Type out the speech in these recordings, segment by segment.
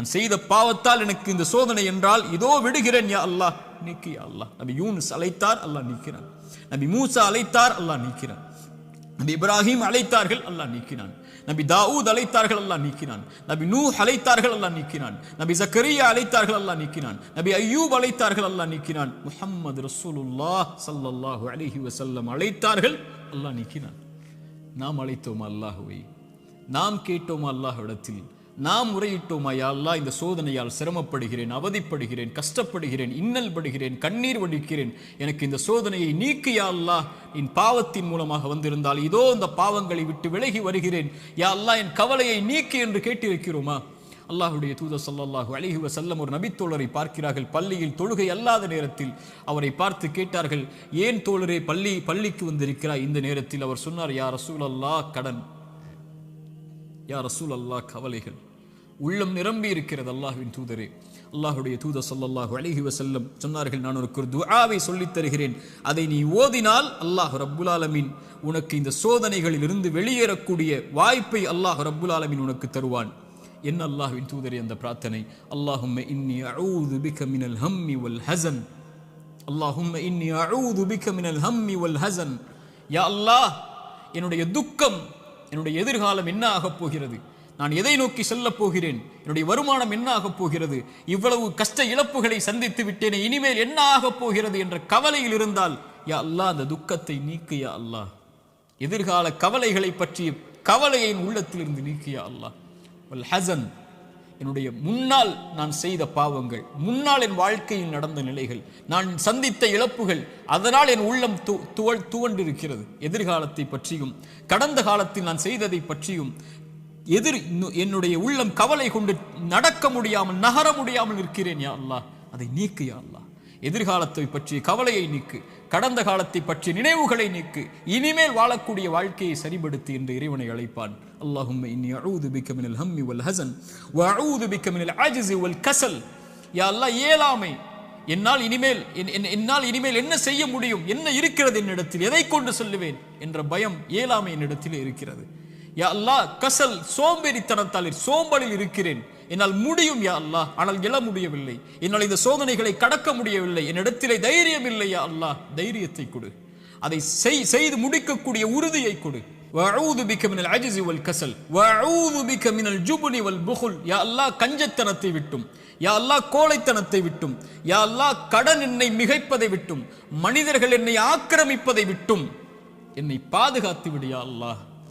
நான் செய்த பாவத்தால் எனக்கு இந்த சோதனை என்றால் இதோ விடுகிறேன் யா அல்லாஹ். நீக்கி அல்லாஹ். நபி யூனுஸ் அழைத்தார் அல்லாஹ் நீக்கிறான். நபி மூசா அழைத்தார் அல்லாஹ் நீக்கிறான். நபி இப்ராஹிம் அழைத்தார்கள் அல்லாஹ் நீக்கினான் நபி தாவூத் அழைத்தார்கள் அல்லாஹ் நீக்கினான் நபி நூ அழைத்தார்கள் அல்லாஹ் நீக்கினான் நபி ஜக்கரியா அழைத்தார்கள் அல்லாஹ் நீக்கினான் நபி ஐயூப் அழைத்தார்கள் அல்லாஹ் நீக்கினான் முஹம்மது ரசூலுல்லாஹ் சல்லல்லாஹு அலிஹி வசல்லம் அழைத்தார்கள் அல்லாஹ் நீக்கினான் நாம் அழைத்தோமா அல்லாஹுவை? நாம் கேட்டோமா அல்லாஹ்விடத்தில்? நாம் முறையிட்டோமா யா அல்லாஹ் இந்த சோதனையால் சிரமப்படுகிறேன் அவதிப்படுகிறேன் கஷ்டப்படுகிறேன் இன்னல் படுகிறேன் கண்ணீர் வடிக்கிறேன். எனக்கு இந்த சோதனையை நீக்கு யா அல்லாஹ். என் பாவத்தின் மூலமாக வந்திருந்தால் இதோ இந்த பாவங்களை விட்டு விலகி வருகிறேன். யா அல்லாஹ் என் கவலையை நீக்கு என்று கேட்டிருக்கிறோமா? அல்லாஹுடைய தூத சல்லாஹூ அலைஹி வஸல்லம் ஒரு நபித்தோழரை பார்க்கிறார்கள். பள்ளியில் தொழுகை அல்லாத நேரத்தில் அவரை பார்த்து கேட்டார்கள் ஏன் தோழரே பள்ளி பள்ளிக்கு வந்திருக்கிறாய்? இந்த நேரத்தில் அவர் சொன்னார் யா ரசூலல்லாஹ் கடன். யா ரசூல் அல்லாஹ் கவலைகள். உள்ளம் நிரம்பி இருக்கிறது அல்லாஹுவின் தூதரே. அல்லாஹுடைய தூத ஸல்லல்லாஹு அழகி வசல்லம் சொன்னார்கள் நான் உனக்கு ஒரு துஆவை சொல்லித் தருகிறேன். அதை நீ ஓதினால் அல்லாஹ் ரப்புல் ஆலமீன் உனக்கு இந்த சோதனைகளில் இருந்து வெளியேறக்கூடிய வாய்ப்பை அல்லாஹ் ரப்புல் உனக்கு தருவான். என்ன அல்லாஹுவின் தூதரே அந்த பிரார்த்தனை? அல்லாஹும் இன்னி அழூது பிக மினல் ஹம்மி வல் ஹசன் அல்லாஹும்ம இன்னி அழூது பிக மினல் ஹம்மி வல் ஹசன் யா அல்லாஹ் என்னுடைய துக்கம் என்னுடைய எதிர்காலம் என்ன ஆகப் போகிறது? நான் எதை நோக்கி செல்லப் போகிறேன்? என்னுடைய வருமானம் என்ன ஆகப் போகிறது? இவ்வளவு கஷ்ட இழப்புகளை சந்தித்து விட்டேனே இனிமேல் என்ன ஆகப் போகிறது என்ற கவலையில் இருந்தால் யா அல்லாஹ் அந்த துக்கத்தை நீக்கியா அல்லா. அல்லாஹ் எதிர்கால கவலைகளை பற்றிய கவலையின் உள்ளத்திலிருந்து நீக்கியா அல்லா. அல்லாஹ் ஹசன். என்னுடைய முன்னால் நான் செய்த பாவங்கள் முன்னால் என் வாழ்க்கையில் நடந்த நிலைகள் நான் சந்தித்த இழப்புகள் அதனால் என் உள்ளம் து துவள் துவண்டிருக்கிறது. எதிர்காலத்தை பற்றியும் கடந்த காலத்தில் நான் செய்ததை பற்றியும் எதிர் இன்னும் என்னுடைய உள்ளம் கவலை கொண்டு நடக்க முடியாமல் நகர முடியாமல் இருக்கிறேன் யா அல்லா அதை நீக்கு யா அல்லா எதிர்காலத்தை பற்றிய கவலையை நீக்கு. கடந்த காலத்தை பற்றி நினைவுகளை நீக்கு. இனிமேல் வாழக்கூடிய வாழ்க்கையை சரிபடுத்து என்று இறைவனை அழைப்பான். அல்லாஹும் இன்னி அஊது பிக்க மினல் ஹம்மி வல் ஹஸன் வ அஊது பிக்க மினல் அஜ்ஸி வல் கசல். யா அல்லாஹ் இயலாமை என்னால் இனிமேல் என்- என்- என்னால் இனிமேல் என்ன செய்ய முடியும்? என்ன இருக்கிறது என்னிடத்தில்? எதை கொண்டு சொல்லுவேன்? என்ற பயம் இயலாமை என்னிடத்தில் இருக்கிறது. யா அல்லாஹ் கசல் சோம்பேறித்தனத்தால் சோம்பலில் இருக்கிறேன். என்னால் முடியும் யா அல்லாஹ். ஆனால் எழ முடியவில்லை. என்னால் இந்த சோதனைகளை கடக்க முடியவில்லை. என்னிடத்திலே தைரியம் இல்லை யா அல்லாஹ். தைரியத்தை கொடு. அதை செய்- செய்து முடிக்கக்கூடிய உறுதியை கொடு. வஅஊது பிக மினல் அஜ்ஸி வல் கஸல் வஅஊது பிக மினல் ஜுப்னி வல் புகுல். யா அல்லாஹ் கஞ்சத்தனத்தை விட்டும். யா அல்லாஹ் கோழைத்தனத்தை விட்டும். யா அல்லாஹ் கடன் என்னை மிகைப்பதை விட்டும். மனிதர்கள் என்னை ஆக்கிரமிப்பதை விட்டும். என்னை பாதுகாத்து விடு யா அல்லாஹ்.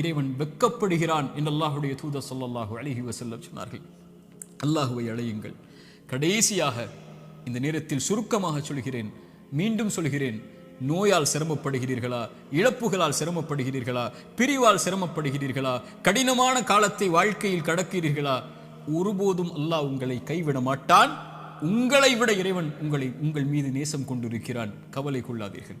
இறைவன் வெட்கப்படுகிறான் என்று அல்லாஹுடைய தூத சொல்லல்லாஹு அழகி வசல்லம் சொன்னார்கள். அல்லாஹுவை அழையுங்கள். கடைசியாக இந்த நேரத்தில் சுருக்கமாக சொல்கிறேன் மீண்டும் சொல்கிறேன் நோயால் சிரமப்படுகிறீர்களா இழப்புகளால் சிரமப்படுகிறீர்களா பிரிவால் சிரமப்படுகிறீர்களா கடினமான காலத்தை வாழ்க்கையில் கடக்கிறீர்களா ஒருபோதும் அல்லாஹ் உங்களை கைவிட மாட்டான். உங்களை விட இறைவன் உங்களை உங்கள் மீது நேசம் கொண்டிருக்கிறான். கவலை கொள்ளாதீர்கள்.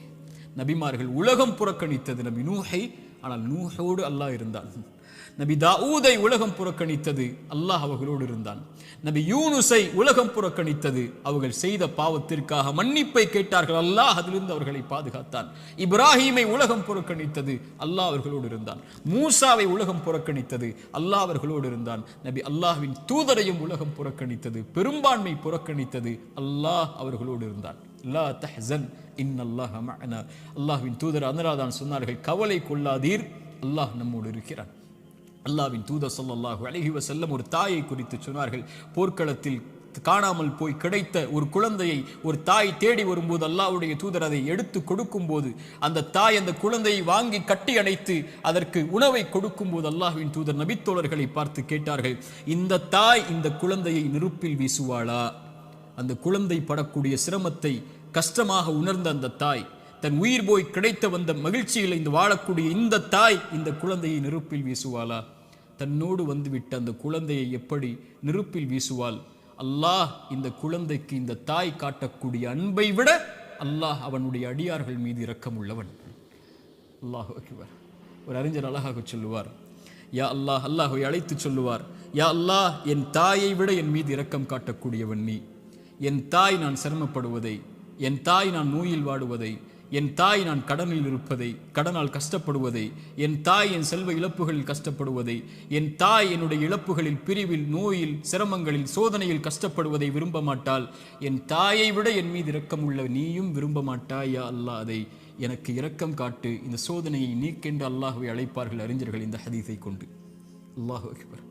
நபிமார்கள் உலகம் புறக்கணித்தது நபி நூஹை. ஆனால் நூஹோடு அல்லாஹ் இருந்தான். நபி தாவூதை உலகம் புறக்கணித்தது அல்லாஹ் அவர்களோடு இருந்தான். நபி யூனுஸை உலகம் புறக்கணித்தது அவர்கள் செய்த பாவத்திற்காக மன்னிப்பை கேட்டார்கள். அல்லாஹ் அதிலிருந்து அவர்களை பாதுகாத்தான். இப்ராஹீமை உலகம் புறக்கணித்தது அல்லாஹ் அவர்களோடு இருந்தான். மூசாவை உலகம் புறக்கணித்தது அல்லாஹ் அவர்களோடு இருந்தான். நபி அல்லாஹ்வின் தூதரையும் உலகம் புறக்கணித்தது. பெரும்பான்மை புறக்கணித்தது அல்லாஹ் அவர்களோடு இருந்தான். லா தஹன் இன்னல்லாஹ அல்லாஹ் அல்லாஹ்வின் தூதர் அனுராதான் சொன்னார்கள் கவலை கொள்ளாதீர் அல்லாஹ் நம்மோடு இருக்கிறான். அல்லாவின் தூதர் ஸல்லல்லாஹு அலைஹி வஸல்லம் ஒரு தாயை குறித்து சொன்னார்கள் போர்க்களத்தில் காணாமல் போய் கிடைத்த ஒரு குழந்தையை ஒரு தாய் தேடி வரும்போது அல்லாவுடைய தூதர் அதை எடுத்து கொடுக்கும்போது அந்த தாய் அந்த குழந்தையை வாங்கி கட்டி அணைத்து அதற்கு உணவை கொடுக்கும்போது அல்லாஹ்வின் தூதர் நபித்தோழர்களை பார்த்து கேட்டார்கள் இந்த தாய் இந்த குழந்தையை நெருப்பில் வீசுவாளா? அந்த குழந்தை படக்கூடிய சிரமத்தை கஷ்டமாக உணர்ந்த அந்த தாய் தன் உயிர் போய் கிடைத்த வந்த மகிழ்ச்சியில் இந்த வாழக்கூடிய இந்த தாய் இந்த குழந்தையை நெருப்பில் வீசுவாளா? தன்னோடு வந்துவிட்ட அந்த குழந்தையை எப்படி நெருப்பில் வீசுவாள்? அல்லாஹ் இந்த குழந்தைக்கு இந்த தாய் காட்டக்கூடிய அன்பை விட அல்லாஹ் அவனுடைய அடியார்கள் மீது இரக்கம் உள்ளவன் அல்லாஹ் ஒரு அறிஞர் அழகாக சொல்லுவார் யா அல்லாஹ் அல்லாஹை அழைத்து சொல்லுவார் யா அல்லாஹ் என் தாயை விட என் மீது இரக்கம் காட்டக்கூடியவன் நீ. என் தாய் நான் சிரமப்படுவதை என் தாய் நான் நோயில் வாடுவதை என் தாய் நான் கடனில் இருப்பதை கடனால் கஷ்டப்படுவதை என் தாய் என் செல்வ இழப்புகளில் கஷ்டப்படுவதை என் தாய் என்னுடைய இழப்புகளில் பிரிவில் நோயில் சிரமங்களில் சோதனையில் கஷ்டப்படுவதை விரும்ப மாட்டாள் என் தாயை விட என் மீது இரக்கம் உள்ள நீயும் விரும்ப மாட்டாயா அல்லாஹ்? அதை எனக்கு இரக்கம் காட்டு. இந்த சோதனையை நீக்கென்று அல்லாஹுவை அழைப்பார்கள் அறிஞர்கள் இந்த ஹதீஸை கொண்டு. அல்லாஹ் அக்பர்.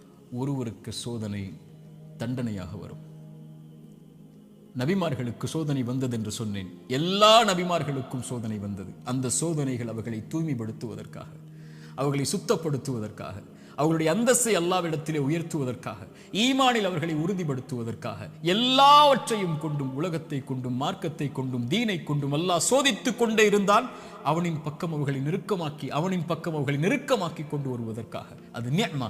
ஒருவருக்கு சோதனை தண்டனையாக வரும். நபிமார்களுக்கு சோதனை வந்தது என்று சொன்னேன். எல்லா நபிமார்களுக்கும் சோதனை வந்தது. அந்த சோதனைகள் அவர்களை தூய்மைப்படுத்துவதற்காக அவர்களை சுத்தப்படுத்துவதற்காக அவர்களுடைய அந்தஸ்தை அல்லாவிடத்திலே உயர்த்துவதற்காக ஈமானில் அவர்களை உறுதிப்படுத்துவதற்காக எல்லாவற்றையும் கொண்டும் உலகத்தை கொண்டும் மார்க்கத்தை கொண்டும் தீனை கொண்டும் அல்லாஹ் சோதித்துக் கொண்டே இருந்தால் அவனின் பக்கம் அவர்களை நெருக்கமாக்கி அவனின் பக்கம் அவர்களை நெருக்கமாக்கி கொண்டு வருவதற்காக. அது நியமா.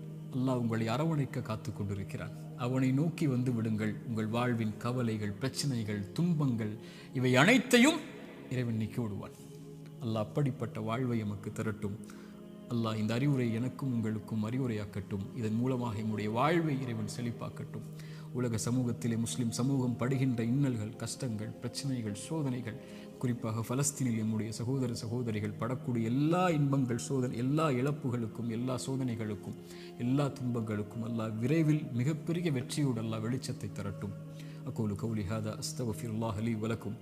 அல்லாஹ் உங்களை அரவணைக்க காத்து கொண்டிருக்கிறான் அவனை நோக்கி வந்து விடுங்கள். உங்கள் வாழ்வின் கவலைகள் பிரச்சனைகள் துன்பங்கள் இவை அனைத்தையும் இறைவன் நீக்கி விடுவான். அல்லாஹ் அப்படிப்பட்ட வாழ்வை எமக்கு தரட்டும். அல்லாஹ் இந்த அறிவுரை எனக்கும் உங்களுக்கும் அறிவுரையாக்கட்டும். இதன் மூலமாக எம்முடைய வாழ்வை இறைவன் செழிப்பாக்கட்டும். உலக சமூகத்திலே முஸ்லிம் சமூகம் படுகின்ற இன்னல்கள் கஷ்டங்கள் பிரச்சனைகள் சோதனைகள் குறிப்பாக பலஸ்தீனில் எம்முடைய சகோதர சகோதரிகள் படக்கூடிய எல்லா இன்பங்கள் சோதனை எல்லா இழப்புகளுக்கும் எல்லா சோதனைகளுக்கும் எல்லா துன்பங்களுக்கும் அல்லாஹ் விரைவில் மிகப்பெரிய வெற்றியோடு அல்லாஹ் வெளிச்சத்தை தரட்டும். அகோலு கௌலி ஹாதா அலி வலக்கும்.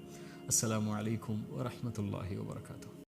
அஸ்லாம் வலைக்கும் வரமத்துல்லாஹி வபரகாத்துஹு.